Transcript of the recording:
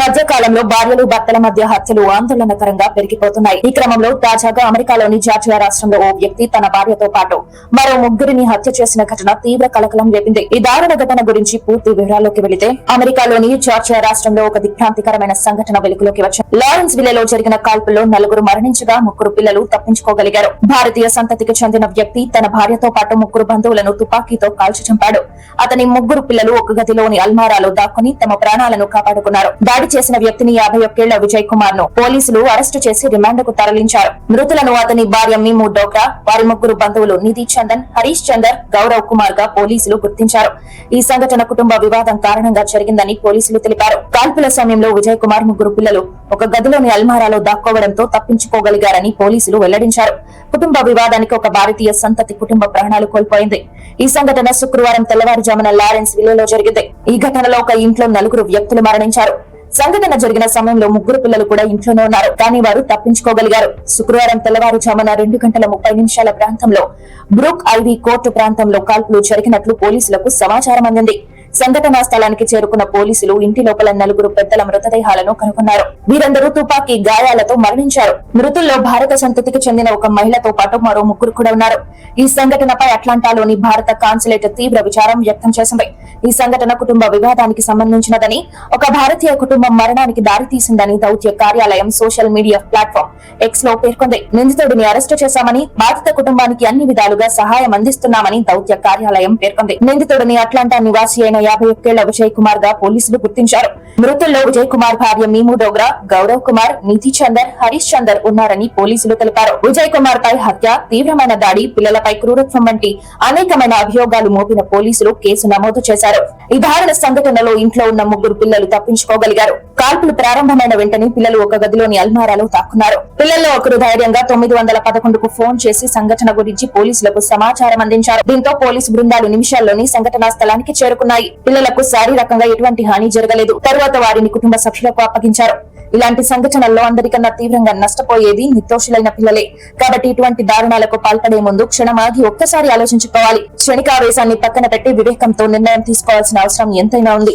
మధ్య కాలంలో భార్యలు భర్తల మధ్య హత్యలు ఆందోళనకరంగా పెరిగిపోతున్నాయి. ఈ క్రమంలో తాజాగా అమెరికాలోని జార్జియా రాష్ట్రంలో ఓ వ్యక్తి తన భార్యతో పాటు మరో ముగ్గురిని హత్య చేసిన ఘటన తీవ్ర కలకలం రేపింది. ఈ దారుణ ఘటన గురించి పూర్తి వివరాల్లోకి వెళితే అమెరికాలోని జార్జియా రాష్ట్రంలో ఒక దిగ్భ్రాంతికరమైన సంఘటన వెలుగులోకి వచ్చింది. లారెన్స్ విలేలో జరిగిన కాల్పుల్లో నలుగురు మరణించగా ముగ్గురు పిల్లలు తప్పించుకోగలిగారు. భారతీయ సంతతికి చెందిన వ్యక్తి తన భార్యతో పాటు ముగ్గురు బంధువులను తుపాకీతో కాల్చి చంపాడు. అతని ముగ్గురు పిల్లలు ఒక గదిలోని అల్మారాలో దాక్కుని తమ ప్రాణాలను కాపాడుకున్నారు. దాడి చేసిన వ్యక్తిని యాభై ఒక్కేళ్ళ విజయ్ కుమార్ను పోలీసులు అరెస్టు చేసి రిమాండ్కు తరలించారు. మృతులను అతని భార్య మీము డోక్రా వారి ముగ్గురు బంధువులు నిధి చందన్ హరీష్ చందర్ గౌరవ్ కుమార్గా పోలీసులు గుర్తించారు. ఈ సంఘటన కుటుంబ వివాదం కారణంగా జరిగిందని పోలీసులు తెలిపారు. కాల్పుల సమయంలో విజయ్ కుమార్ ముగ్గురు పిల్లలు ఒక గదిలోని అల్మారాలో దాక్కోవడంతో తప్పించుకోగలిగారని పోలీసులు వెల్లడించారు. కుటుంబ వివాదానికి ఒక భారతీయ సంతతి కుటుంబ ప్రాణాలు కోల్పోయింది. ఈ సంఘటన శుక్రవారం తెల్లవారుజామున లారెన్స్ విలేలో జరిగింది. ఈ ఘటనలో ఒక ఇంట్లో నలుగురు వ్యక్తులు మరణించారు. సంఘటన జరిగిన సమయంలో ముగ్గురు పిల్లలు కూడా ఇంట్లోనే ఉన్నారు. కానీ వారు తప్పించుకోగలిగారు. శుక్రవారం తెల్లవారుజామున రెండు గంటల ముప్పై నిమిషాల ప్రాంతంలో బ్రూక్ ఐవీ కోర్టు ప్రాంతంలో కాల్పులు జరిగినట్లు పోలీసులకు సమాచారం అందింది. సంఘటనా స్థలానికి చేరుకున్న పోలీసులు ఇంటి లోపల నలుగురు పెద్దల మృతదేహాలను కనుగొన్నారు. వీరందరూ తుపాకీ గాయాలతో మరణించారు. మృతుల్లో భారత సంతతికి చెందిన ఒక మహిళతో పాటు మరో ముగ్గురు కూడా ఉన్నారు. ఈ సంఘటనపై అట్లాంటాలోని భారత కాన్సులేట్ తీవ్ర విచారం వ్యక్తం చేసింది. ఈ సంఘటన కుటుంబ వివాదానికి సంబంధించినదని ఒక భారతీయ కుటుంబం మరణానికి దారితీసిందని దౌత్య కార్యాలయం సోషల్ మీడియా ప్లాట్ఫామ్ ఎక్స్లో పేర్కొంది. నిందితుడిని అరెస్టు చేశామని బాధిత కుటుంబానికి అన్ని విధాలుగా సహాయం అందిస్తున్నామని దౌత్య కార్యాలయం పేర్కొంది. నిందితుడిని అట్లాంటా నివాసి అయిన యాభై ఒక్కేళ్ళ విజయ్ కుమార్గా పోలీసులు గుర్తించారు. మృతుల్లో విజయ్ కుమార్ భార్య మీము డోగ్రా గౌరవ్ కుమార్ నిధి చందర్ హరీష్ చందర్ ఉన్నారని పోలీసులు తెలిపారు. విజయ్ కుమార్ పై హత్య తీవ్రమైన దాడి పిల్లలపై క్రూరత్వం వంటి అనేకమైన అభియోగాలు మోపిన పోలీసులు కేసు నమోదు చేశారు. ఈ దారుణ సంఘటనలో ఇంట్లో ఉన్న ముగ్గురు పిల్లలు తప్పించుకోగలిగారు. కాల్పులు ప్రారంభమైన వెంటనే పిల్లలు ఒక గదిలోని అల్మారాలో తాక్కున్నారు పిల్లల్లో ఒకరు ధైర్యంగా తొమ్మిది వందల పదకొండుకు ఫోన్ చేసి సంఘటన గురించి పోలీసులకు సమాచారం అందించారు. దీంతో పోలీసు బృందాలు నిమిషాల్లోని సంఘటనా స్థలానికి చేరుకున్నాయి. పిల్లలకు శారీరకంగా ఎటువంటి హాని జరగలేదు. తరువాత వారిని కుటుంబ సభ్యులకు అప్పగించారు. ఇలాంటి సంఘటనల్లో అందరికన్నా తీవ్రంగా నష్టపోయేది నిర్దోషులైన పిల్లలే. కాబట్టి ఇటువంటి దారుణాలకు పాల్పడే ముందు క్షణమాగి ఒక్కసారి ఆలోచించుకోవాలి. క్షణికావేశాన్ని పక్కన పెట్టి వివేకంతో నిర్ణయం తీసుకోవాల్సిన అవసరం ఎంతైనా ఉంది.